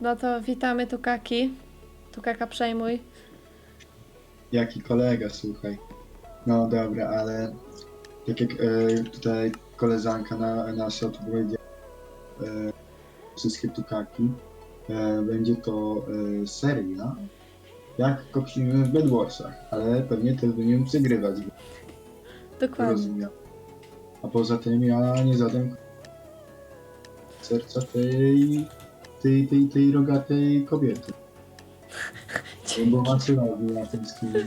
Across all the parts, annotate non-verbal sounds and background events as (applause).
No to witamy Tukaki. Tukaka przejmuj. Jaki kolega, słuchaj. No dobra, ale tak jak e, tutaj koleżanka na, nasza tu powiedziała, e, wszystkie tukaki, e, będzie to e, seria, jak koksimy w Bedwarsach, ale pewnie też będziemy przegrywać, Dokładnie. rozumiem. A poza tym ja nie zadam serca tej, tej, tej, tej rogatej kobiety. Bo macie robi na tym sklepie.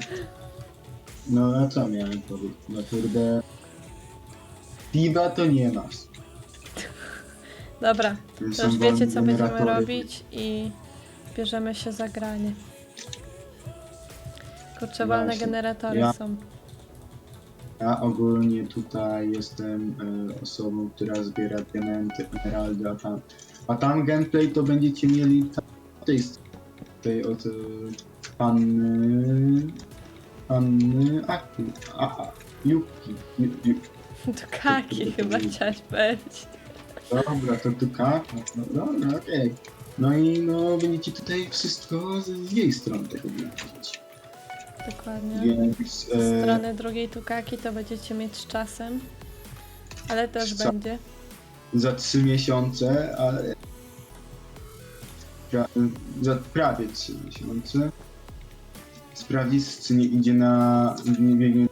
No a co miałem powiedzieć? No kurde. Piwa to nie masz. Dobra, To są już wiecie co będziemy generatory. robić i bierzemy się za granie. Kurczę, wolne Właśnie. generatory Ja- są. Ja ogólnie tutaj jestem e, osobą, która zbiera diamenty, emeraldy, a tam, a tam gameplay to będziecie mieli tej tej od e, panny, panny Aki, a, a, Yuki, Ju, Ju, Tukaki chyba chciałaś powiedzieć. Dobra, to tu kaka. No, dobra, okej. No i no będziecie tutaj wszystko z, z jej strony tego widzieć. Dokładnie. Więc Z e, strony drugiej Tukaki to będziecie mieć z czasem. Ale też Co? będzie. Za trzy miesiące, ale pra, za prawie trzy miesiące sprawdzić, czy nie idzie na nie biegnie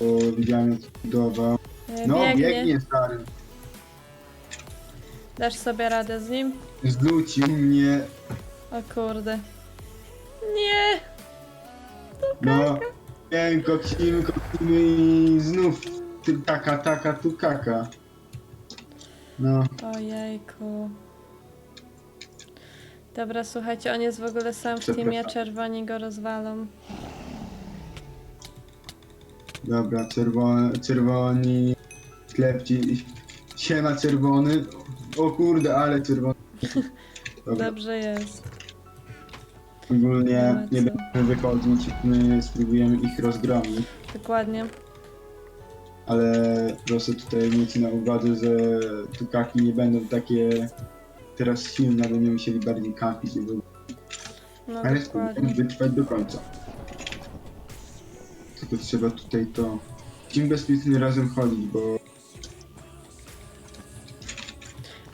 bo widziałem jak budował. E, No biegnie. biegnie stary. Dasz sobie radę z nim? Zlucił mnie. O kurde. Nie! No, koksimy, koksimy i znów ty, taka, taka, tu kaka. No, Ojejku. Dobra, słuchajcie, on jest w ogóle sam w teamie, Przepraszam. czerwoni go rozwalą. dobra, czerwony, czerwoni, klepci, siema czerwony. O kurde, ale czerwony. (laughs) Dobra, Dobrze jest. ogólnie nie będziemy wychodzić, my spróbujemy ich rozgromić, Dokładnie. Ale proszę tutaj mieć na uwadze, że tukaki nie będą takie teraz silne, będziemy musieli bardziej kampić, żeby No Ale dokładnie. spróbujemy wytrwać do końca. Tylko trzeba tutaj to... Musimy bezpiecznie razem chodzić, bo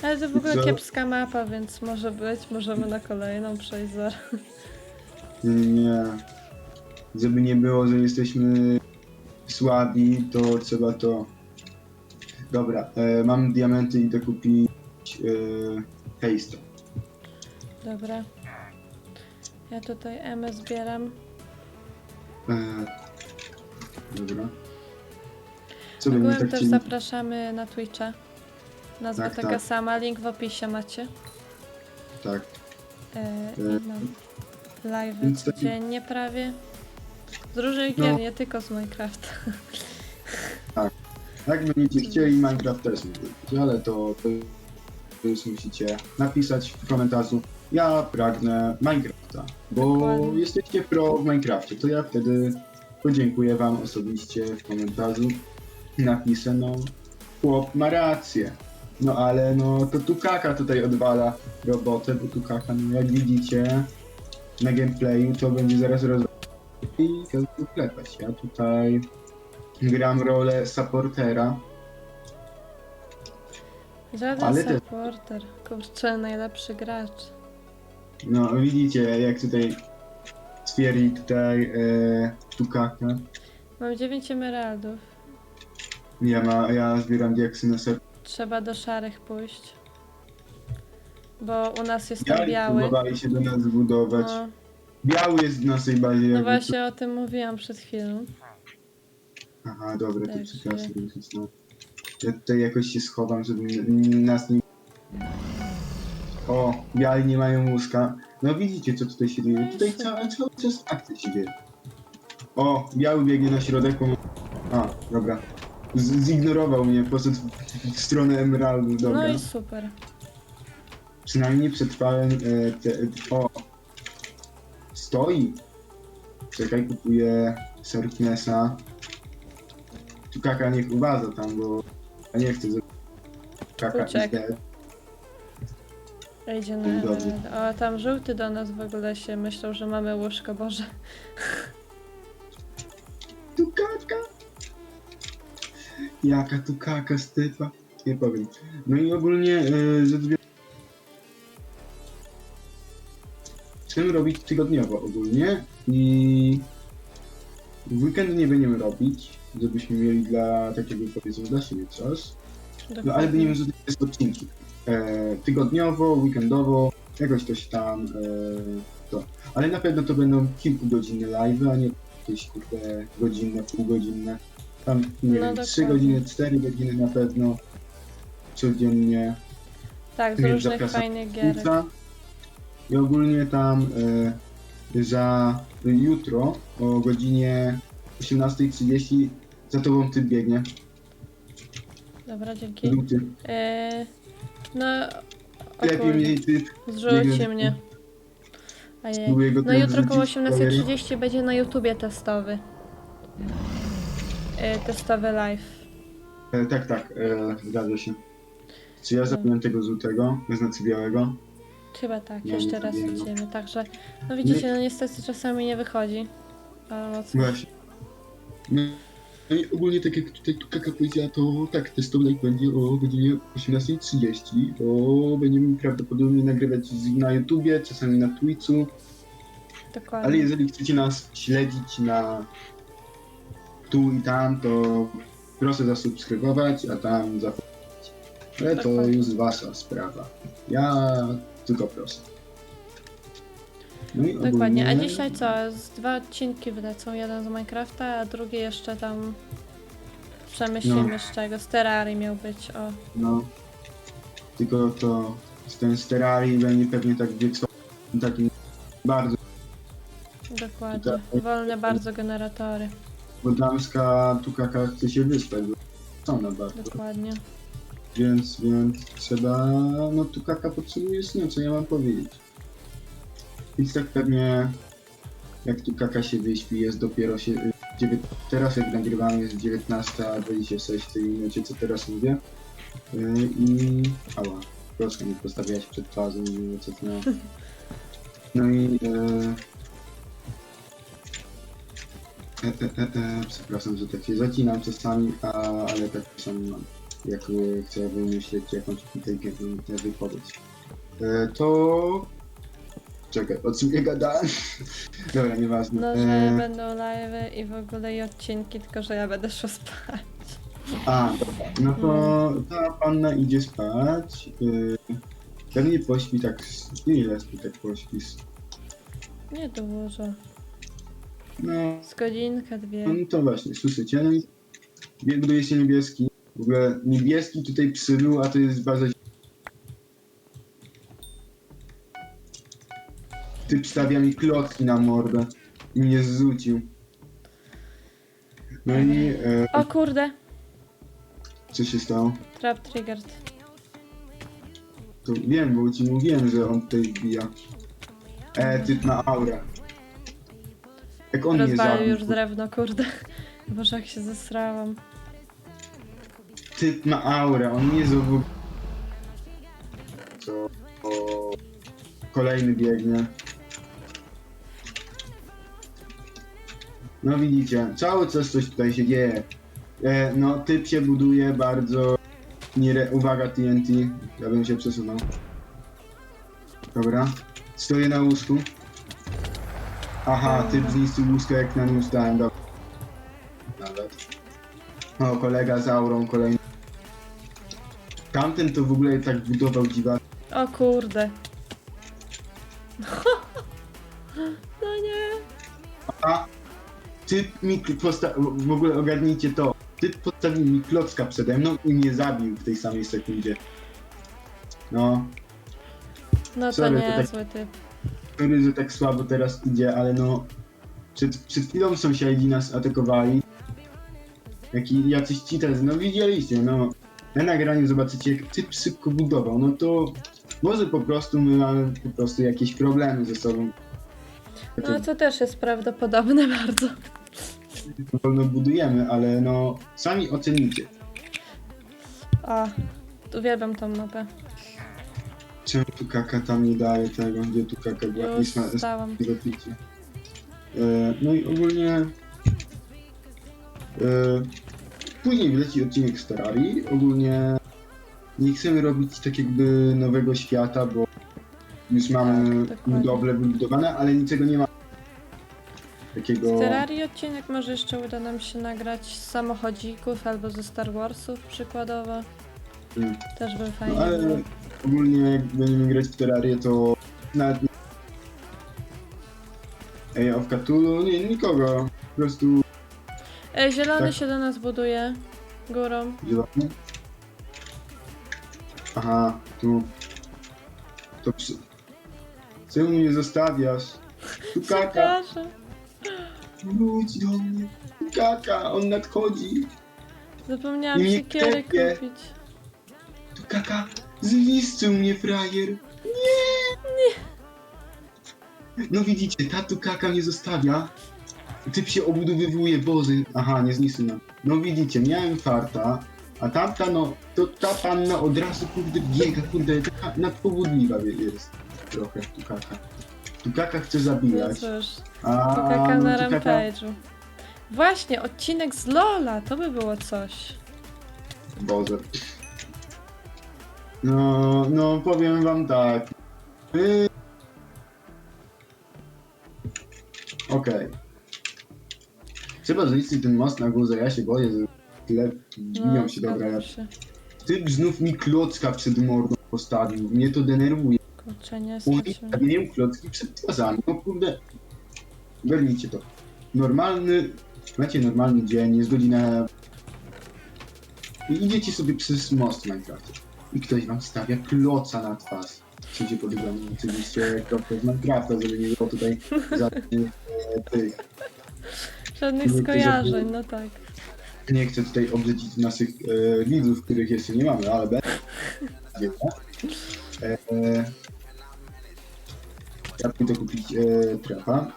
Ale to w ogóle Co? kiepska mapa, więc może być, możemy na kolejną przejść zaraz. nie, nie, nie. Żeby nie było, że jesteśmy słabi, to trzeba to... Dobra, e, mam diamenty i idę kupić e, paste. Dobra. Ja tutaj M zbieram. E, dobra. Co by Ogółem tak też ci... zapraszamy na Twitcha. Nazwa Tak, taka tak. sama, link w opisie macie. Tak. E, I E, mam live więc taki- codziennie prawie. Z różnych No. gier, nie tylko z Minecrafta. (laughs) Jak będziecie chcieli, Minecraft też być, ale to, to już musicie napisać w komentarzu. Ja pragnę Minecrafta, bo Dokładnie. jesteście pro w Minecrafcie, to ja wtedy podziękuję wam osobiście w komentarzu. Napiszę, no chłop ma rację. No ale no to Tukaka tutaj odwala robotę, bo Tukaka, no jak widzicie na gameplayu, to będzie zaraz roz... i każdy klepać. Ja tutaj gram rolę supportera. Żaden Ale też- supporter. Kurczę, najlepszy gracz. No widzicie jak tutaj twierdzi tutaj e, Tukaka. Mam 9 emeraldów. Ja, ma, ja zbieram diaksy na ser. Trzeba do szarych pójść. Bo u nas jest Ja tam biały. próbowali się do nas zbudować. No, Biały jest w naszej bazie. no jakby właśnie o tym mówiłam przed chwilą. tu- Aha, dobra, to przepraszam. No. Ja tutaj jakoś się schowam, żeby n- nas nie... O, biali nie mają łuska. No widzicie co tutaj się dzieje. Tutaj cały, cały czas akcja się dzieje. O, biały biegnie na środek. bo- A, dobra. Z zignorował mnie, poszedł w, w stronę emeraldu, dobra. No i super. Przynajmniej przetrwałem e, te, O! Stoi! Czekaj, kupuję Serknesa. Tu kaka niech uważa tam, bo ja nie chcę, żeby kaka Uciekł. idzie. Idzie Dzień na... dobry. O, tam żółty do nas w ogóle się myślał, że mamy łóżko, Boże. Tu kaka! Jaka tu kaka, Stefa? Nie powiem. No i ogólnie e, ze dwie... Chcemy robić tygodniowo ogólnie i w weekend nie będziemy robić, żebyśmy mieli dla takiego powiedzmy dla siebie czas. No ale będziemy zrobić jest odcinki. E, tygodniowo, weekendowo, jakoś coś tam e, to. Ale na pewno to będą kilkugodzinne live, a nie jakieś kurde godzinne, półgodzinne. Tam nie No wiem. 3 godziny, 4 godziny na pewno codziennie. Tak, z różnych fajnych gier. Pizza. I ogólnie tam e, za jutro o godzinie 18.30 za tobą ty biegnie. Dobra, dzięki. Luty. Yy, no, o Lepiej mniej ty. zrzuci biegnie. mnie. Spróbuję go No jutro koło wrzucić w kamerę. 18.30 będzie na YouTubie testowy. Yy, testowy live. E, tak, tak, e, zgadza się. Czy ja zabiłem tego żółtego, znaczy białego? Chyba tak, Nie, jeszcze raz no. idziemy, także no widzicie, no niestety czasami nie wychodzi. Ale no cóż. Właśnie. No, no i ogólnie tak jak tutaj tu Kaka powiedziała, to tak, testowy live będzie o godzinie 18.30, bo będziemy prawdopodobnie nagrywać z- na YouTubie, czasami na Twitchu, dokładnie. ale jeżeli chcecie nas śledzić na tu i tam, to proszę zasubskrybować, a tam zapłacić. Ale to Dokładnie. już wasza sprawa. Ja tylko proszę. No i Dokładnie, a ogólnie- dzisiaj co? Z dwa odcinki wylecą, jeden z Minecrafta, a drugi jeszcze tam przemyślimy No. z czego. Z Terrarii miał być, o. No. Tylko to z ten sterali będzie pewnie tak wieczorem takim bardzo, Dokładnie. Tak. Wolne bardzo generatory. bo damska tukaka chce się wyspać, bo są na bardzo. Dokładnie. Więc, więc trzeba, no tukaka potrzebuje snu, co ja mam powiedzieć. Więc tak pewnie jak tukaka się wyśpi jest dopiero się, teraz jak nagrywamy jest 19.26 w tej minucie, co teraz mówię. Yy, I ała, proszę nie postawiać przed twarzą, nie co to. No i yy, e, e, e, e, przepraszam, że tak się zacinam czasami, a, ale tak czasami mam jak e, chcę wymyśleć jakąś inteligentną wypowiedź. E, to... Czekaj, o czym ja gadałem? (laughs) Dobra, nieważne. No, że E, będą live i w ogóle i odcinki, tylko że ja będę szła spać. a, dobra. No to ta panna idzie spać. E, pewnie pośpi tak... z- Ile śpi tak pośpisz? Nie dużo. No, Z godzinkę, dwie. no to właśnie, słyszycie? No i buduje się niebieski. W ogóle niebieski tutaj przybył, a to jest bardzo... Typ stawia mi klocki na mordę i mnie zrzucił. No i e, O kurde! co się stało? Trap triggered. To wiem, bo ci mówiłem, że on tutaj wbija. E, typ ma aurę. Jak on mnie Rozwalił zabił. już drewno, kurde. (laughs) Boże, jak się zesrałam. Typ ma aurę, on nie zrobił... Co? O... Kolejny biegnie. No widzicie, cały czas coś tutaj się dzieje. E, no, typ się buduje bardzo... Nie Uwaga TNT, ja bym się przesunął. Dobra, stoję na łóżku. Aha, typ zniszczył łóżko jak na nim ustałem, dobra. Nawet. O, kolega z aurą, kolejny. Tamten to w ogóle tak budował dziwa. O kurde. (laughs) No nie. A typ mi posta- w ogóle ogarnijcie to. Typ postawił mi klocka przede mną i mnie zabił w tej samej sekundzie. No, No to Sorry, to tak- niezły typ. sorry, że tak słabo teraz idzie, ale no. Przed, przed chwilą sąsiedzi nas atakowali. Jaki, jacyś cheaterzy, no widzieliście, no. Na nagraniu zobaczycie, jak typ szybko budował, no to może po prostu my mamy po prostu jakieś problemy ze sobą. No to też jest prawdopodobne (laughs) bardzo. wolno budujemy, ale no sami ocenicie. O, uwielbiam tą mapę. Czemu tu kaka tam nie daje tego, gdzie tu kaka była? Już na picia. E, no i ogólnie e, później wleci odcinek z Terrarii. Ogólnie nie chcemy robić tak jakby nowego świata, bo już mamy Tak, dokładnie. budowle wybudowane, ale niczego nie ma takiego... Z Terrarii odcinek może jeszcze uda nam się nagrać z samochodzików albo ze Star Warsów przykładowo. Mm. Też by fajnie No, ale ogólnie jak będziemy grać w Terrarię, to nawet nie... Ej, of Cthulhu, nie, nikogo. Po prostu E, zielony tak. się do nas buduje górą. zielony. Aha, tu. To przy... Czemu mnie zostawiasz? Tu kaka, Przepraszam. wróć do mnie. Tu kaka, on nadchodzi. Zapomniałam Nie siekiery kupić. Tu kaka, zniszczył mnie frajer. Nie! No widzicie, ta tu kaka nie zostawia. Typ się obudowywuje, Boże. Aha, nie zniszczył nam. No widzicie, miałem farta, a tamta no, to ta panna od razu kurde biega, kurde, taka nadpowodliwa jest. Trochę tu kaka. Tu kaka chce No zabijać. cóż, A Kukaka no, na rampage'u. Właśnie, odcinek z Lola, to by było coś. Boże. No, no powiem wam tak. Y... Trzeba zniszczyć ten most na górze, ja się boję, że tyle biją się, dobra. Ja... No, zgadzam się. Ty znów mi klocka przed mordą postawił, mnie to denerwuje. Kurczę, nie Oni stawiają klocki przed twarzami, no kurde. Ogarnijcie to. Normalny, macie normalny dzień, jest godzina... I idziecie sobie przez most w Minecrafcie. I ktoś wam stawia kloca na twarz. Przyjdzie pod domem oczywiście kropkę z Minecrafta, żeby nie było tutaj żadnych (laughs) e, tych... Żadnych Nie, skojarzeń, no tak. Nie chcę tutaj obrzydzić naszych e, widzów, których jeszcze nie mamy, ale będzie. E, e, ja pójdę kupić e, trapa.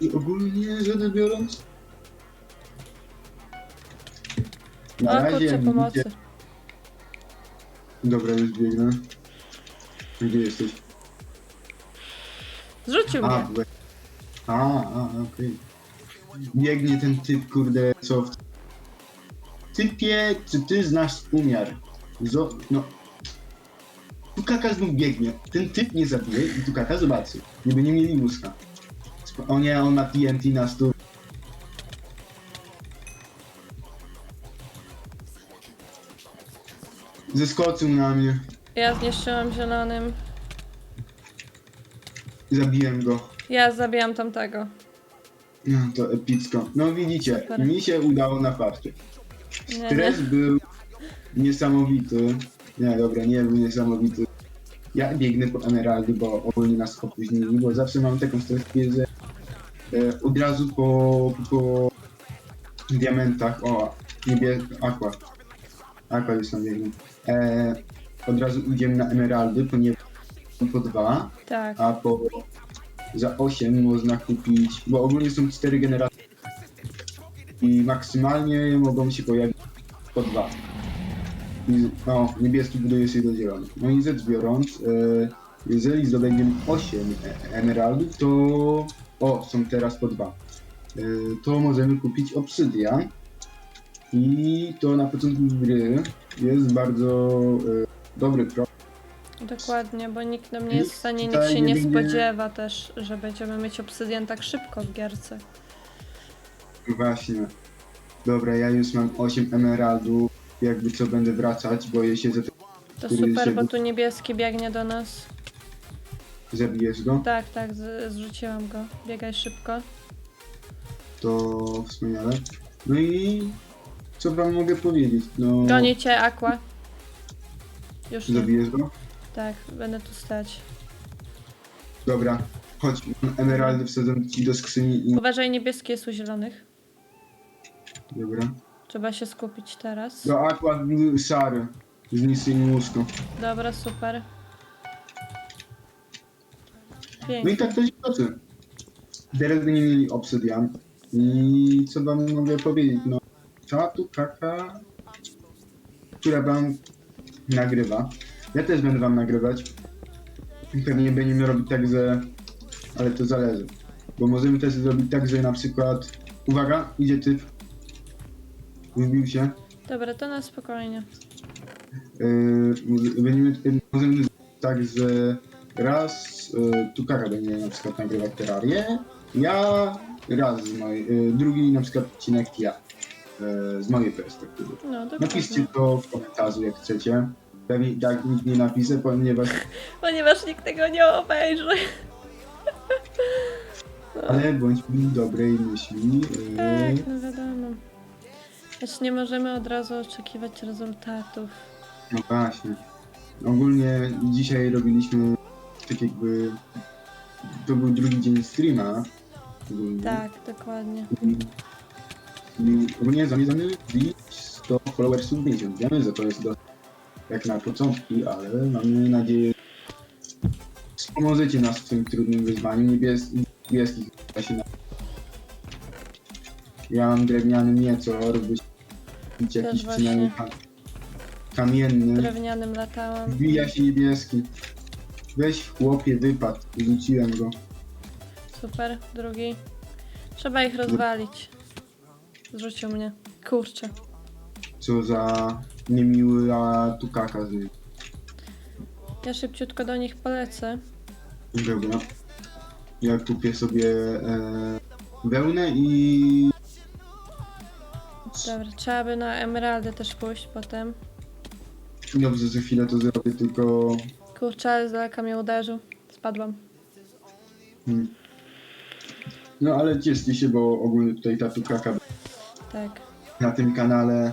I ogólnie rzecz biorąc. Na O razie kurczę, pomocy. widzicie- Dobra, już biegnę. Gdzie jesteś? Zrzucił A, mnie. a, a okej. Biegnie ten typ, kurde, co w... Typie, czy ty znasz umiar? Zo... no... Tu kaka znów biegnie. Ten typ nie zabije i tu kaka zobaczy. Niby nie mieli łuska. Sp- O nie, on ma TNT na stół. Zeskoczył na mnie. Ja zniszczyłam zielonym. Zabiłem go. Ja zabijam tamtego. No to epicko. No widzicie, Super. mi się udało na farcie. Nie. Stres był niesamowity. Nie, dobra, nie był niesamowity. Ja biegnę po emeraldy, bo ogólnie nas opóźnili, bo zawsze mam taką strategię, że e, od razu po, po diamentach, o, niebie, aqua, aqua już tam biegnie, e, od razu idziemy na emeraldy, ponieważ po dwa, Tak. a po za 8 można kupić, bo ogólnie są 4 generacje i maksymalnie mogą się pojawić po dwa. I, no, niebieski buduje się do zielonych. No i rzecz biorąc, e, jeżeli zdobędziemy 8 e- emeraldów, to o, są teraz po dwa. E, to możemy kupić obsydian i to na początku gry jest bardzo e, dobry krok. Dokładnie, bo nikt nam nie jest w stanie, nikt tutaj się nie nie będzie- spodziewa też, że będziemy mieć obsydian tak szybko w gierce. Właśnie. Dobra, ja już mam 8 emeraldów. Jakby co będę wracać, boję się, że ty To Który super, bo tu niebieski biegnie do nas. zabijesz go. Tak, tak, z- zrzuciłam go. Biegaj szybko. To wspaniale. No i co wam mogę powiedzieć? No, Goni cię, Aqua. Już nie. zabijesz go? Tak, będę tu stać. Dobra, chodź, mam emeraldy wsadzam ci do skrzyni i... Uważaj, niebieski jest u zielonych. Dobra. Trzeba się skupić teraz. Do aqua szary. Zniszczyj mi łóżko. Dobra, super. No i Pięknie. tak to się toczy. Teraz nie mieli obsydian. I co wam mogę powiedzieć? No, ta tu kaka, która wam nagrywa, Ja też będę wam nagrywać. Pewnie będziemy robić tak, że... Ale to zależy. Bo możemy też zrobić tak, że na przykład... Uwaga, idzie typ. Wybił się. Dobra, to na spokojnie. Yy, będziemy, możemy zrobić tak, że raz yy, tu Kara będzie na przykład nagrywać terrarię, ja raz z mojej, yy, drugi na przykład odcinek ja. Yy, z mojej perspektywy. No, dokładnie. Napiszcie to w komentarzu jak chcecie. Pewnie tak nikt nie napisze, ponieważ Ponieważ nikt tego nie obejrzy. ale bądźmy dobrej myśli. Yy, Tak, no wiadomo. Lecz nie możemy od razu oczekiwać rezultatów. No właśnie. Ogólnie dzisiaj robiliśmy tak jakby to był drugi dzień streama. Ogólnie. Tak, dokładnie. Ogólnie zamierzamy wbić 100 followersów miesiąc. Wiemy, że to jest do, jak na początki, ale mamy nadzieję, że pomożecie nas w tym trudnym wyzwaniu. Niebies niebieskich da się na... Ja mam drewniany miecor, byś jakiś przynajmniej właśnie. ka kamienny. Drewnianym latałam. Wbija się niebieski. Weź w chłopie wypad. Rzuciłem go. Super, drugi. Trzeba ich rozwalić. Zrzucił mnie. Kurczę. Co za niemiła tukaka z nim. Ja szybciutko do nich polecę. Dobra. Ja kupię sobie e, wełnę i... Dobra, trzeba by na emeraldy też pójść potem. Dobrze, za chwilę to zrobię, tylko... Kurczę, ale z daleka mnie uderzył. Spadłam. Hmm. No ale cieszcie się, bo ogólnie tutaj ta tukaka Tak. na tym kanale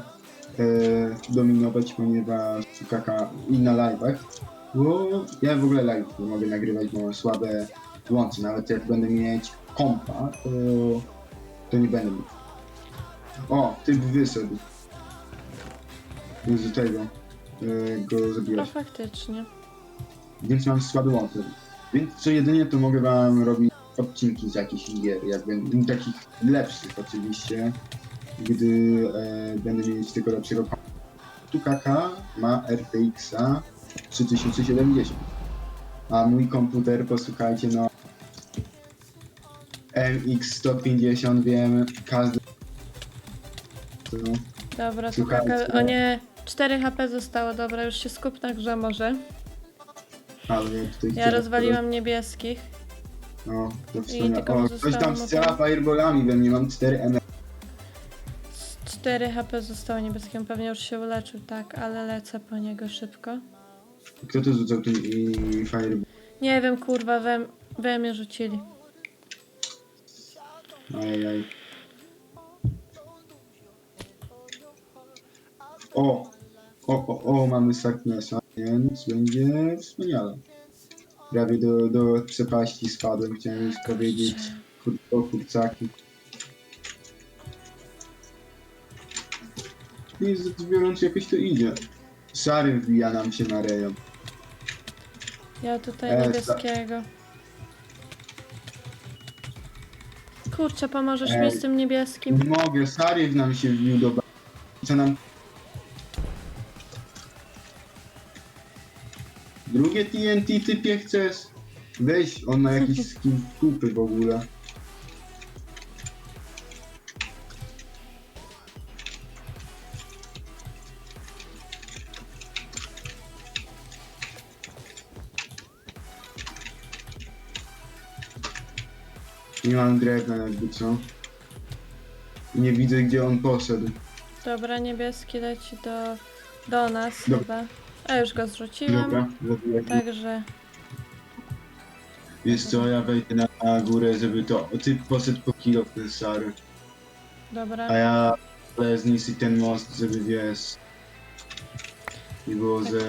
dominować, ponieważ tukaka i na live'ach. Bo ja w ogóle live nie mogę nagrywać, bo mam słabe łącze. Nawet jak będę mieć kompa, to, to nie będę mógł. O, typ wyszedł. Z tego e, go No zabiłeś. faktycznie. Więc mam słaby łącze. Więc co jedynie to mogę wam robić odcinki z jakichś gier, jak będę, takich lepszych oczywiście, gdy e, będę mieć tego lepszego. Tukaka ma RTX-a 3070. A mój komputer, posłuchajcie, no MX150, wiem, każdy... No, Dobra, Słuchajcie. słuchajcie. O nie, 4 HP zostało. Dobra, już się skup na grze może. ale tutaj... Ja rozwaliłam niebieskich. No, to I wspaniale. tylko O, ktoś zostało tam strzela fireballami we mnie, mam 4 M. 4 HP zostało niebieskim. Pewnie już się uleczył, tak, ale lecę po niego szybko. Kto to rzucał tym i fireball? Nie wiem, kurwa, we, we mnie rzucili. Ajajaj. O! O, o, o, mamy Sarknessa, więc będzie wspaniale. Prawie do, do przepaści spadłem, chciałem już powiedzieć. Kur, o kurcaki. Rzecz biorąc jakoś to idzie. Szary wbija nam się na rejon. Ja tutaj E, niebieskiego. Kurczę, pomożesz mi z tym niebieskim? Nie mogę, Saryw nam się wbił do ba- Co nam... Drugie TNT typie chcesz? Weź, on ma jakiś skin kupy w ogóle. Nie mam drewna jakby co. Nie widzę gdzie on poszedł. Dobra, niebieski leci do, do nas Dobra. chyba. A już go zrzuciłam. Dobra, zabiję. Także Wiesz co, ja wejdę na górę, żeby to... Ty poszedł po kilo w ten szary. A dobra. ja wolę zniszczyć ten most, żeby wiesz... Nie było, że...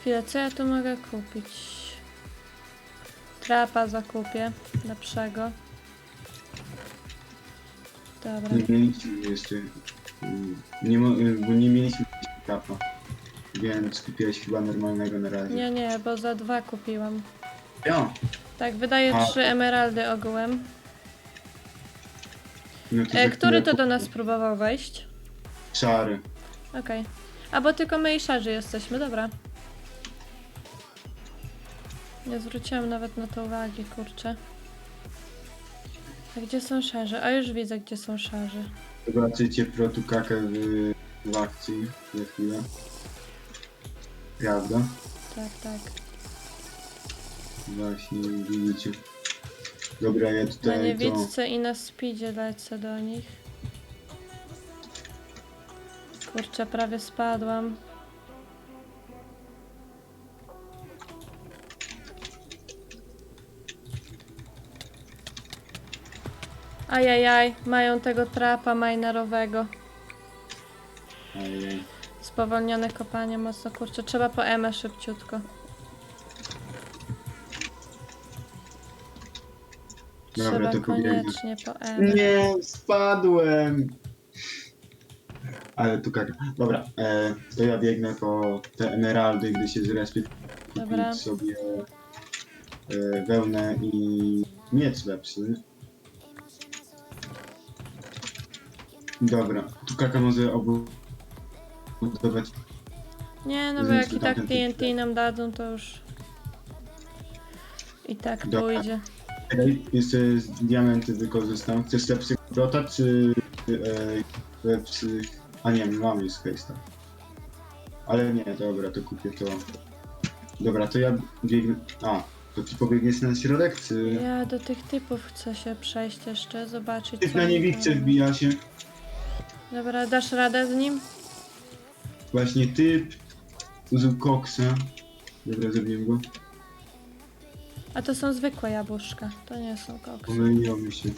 Chwilę, co ja tu mogę kupić? Trapa zakupię lepszego. Dobra. Nie mieliśmy jeszcze... mm, Nie, mo- bo nie mieliśmy kapa. Więc kupiłeś chyba normalnego na razie. Nie, nie, bo za dwa kupiłam. Ja, Tak, wydaje A. trzy emeraldy ogółem. no to E, który chwilę to do nas próbował wejść? Szary. Okej. A bo tylko my i szarzy jesteśmy, dobra. Nie zwróciłam nawet na to uwagi, kurczę. A gdzie są szarze? A już widzę, gdzie są szarze. Zobaczycie protukakę w, w akcji za chwilę. Prawda? Tak, tak. Właśnie, widzicie. Dobra, ja Na tutaj to... niewidce i na speedzie lecę do nich. Kurczę, prawie spadłam. Ajajaj, mają tego trapa minerowego. Ojej. Spowolnione kopanie mocno, kurczę, trzeba po emę szybciutko. Dobra, Trzeba to pobiegnę. koniecznie po emę. Nie, spadłem! Ale tu kaka. Dobra, e, to ja biegnę po te emeraldy, gdy się zrespię. Dobra. Kupić sobie e, wełnę i miecz lepszy. Dobra, tu kaka może obudować. Nie, no bo jak i tak TNT nam dadzą, to już i tak Dobra. pójdzie. Czekaj, jeszcze z diamenty wykorzystam. Chcesz lepszy prota, czy e, lepszy... A nie, mam już hejsta. Ale nie, dobra, to kupię to. Dobra, to ja biegnę... A, to ty pobiegniesz na środek, czy... Ja do tych typów chcę się przejść jeszcze, zobaczyć. Typ co na oni niewidce wbija się. Dobra, dasz radę z nim? Właśnie typ użył koksa. Dobra, zrobiłem go. A to są zwykłe jabłuszka, to nie są koksy. Pomyliło mi się.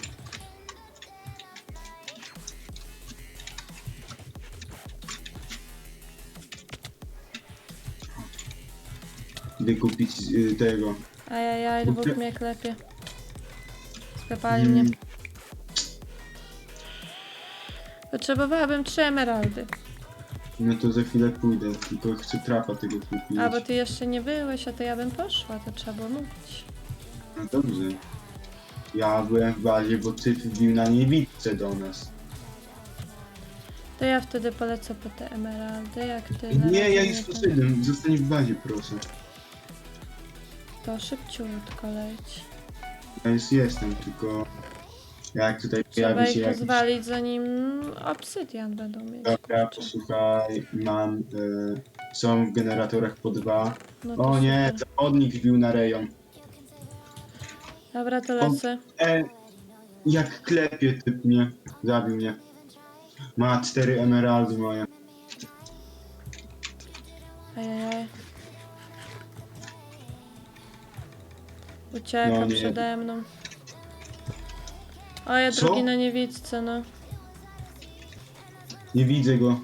Idę kupić y, tego. Ajajaj, dwóch mnie klepie. Sklepali mnie. Mm, Potrzebowałabym trzy emeraldy. No to za chwilę pójdę, tylko chcę trapa tego kupić. A, bo ty jeszcze nie byłeś, a to ja bym poszła, to trzeba było mówić. No dobrze. Ja byłem w bazie, bo typ wbił na niewidce do nas. To ja wtedy polecę po te emeraldy, jak ty na Nie, razie ja już ten- poszedłem. Zostań w bazie, proszę. To szybciutko leć. Ja już jestem, tylko... Jak tutaj Trzeba pojawi się ich jakiś... pozwalić, zanim obsydian będą mieć. Dobra, posłuchaj, mam... Y, są w generatorach po dwa. No to O nie, super. zawodnik wbił na rejon. Dobra, to lecę. E, jak klepie typ mnie. Zabił mnie. Ma cztery emeraldy moje. Ajajaj. Ucieka No nie. przede mną. O, ja Co? drugi na niewidce, no. Nie widzę go.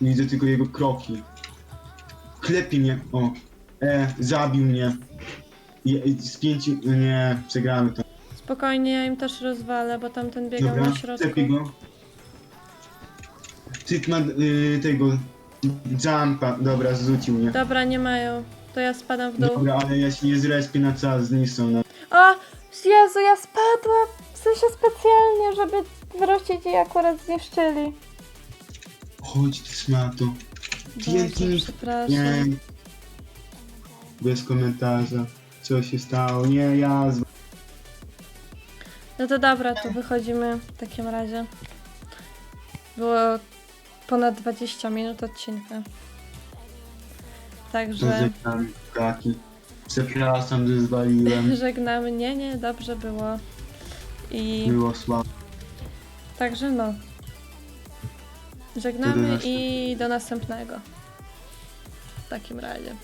Widzę tylko jego kroki. Klepie mnie. O. E, zabił mnie. Je, z pięciu... Nie, przegramy to. Spokojnie, ja im też rozwalę, bo tamten biegał Dobra, na środku. klepie go. Typ ma y, tego... Jumpa. Dobra, zrzucił mnie. Dobra, nie mają. To ja spadam w dół. Dobra, ale ja się nie zrespię na czas, zniszczą na... O! Jezu, ja spadłam! W sensie specjalnie, żeby wrócić i akurat zniszczyli. Chodź, ty szmato. Boże, przepraszam. Nie. Bez komentarza. Co się stało? Nie, ja... Z... No to dobra, to wychodzimy w takim razie. Było ponad 20 minut odcinka. Także Żegnam kaki. Przepraszam, że zwaliłem. (laughs) żegnamy. Nie, nie, dobrze było. I Było słabo. także no. Żegnamy i do następnego. W takim razie.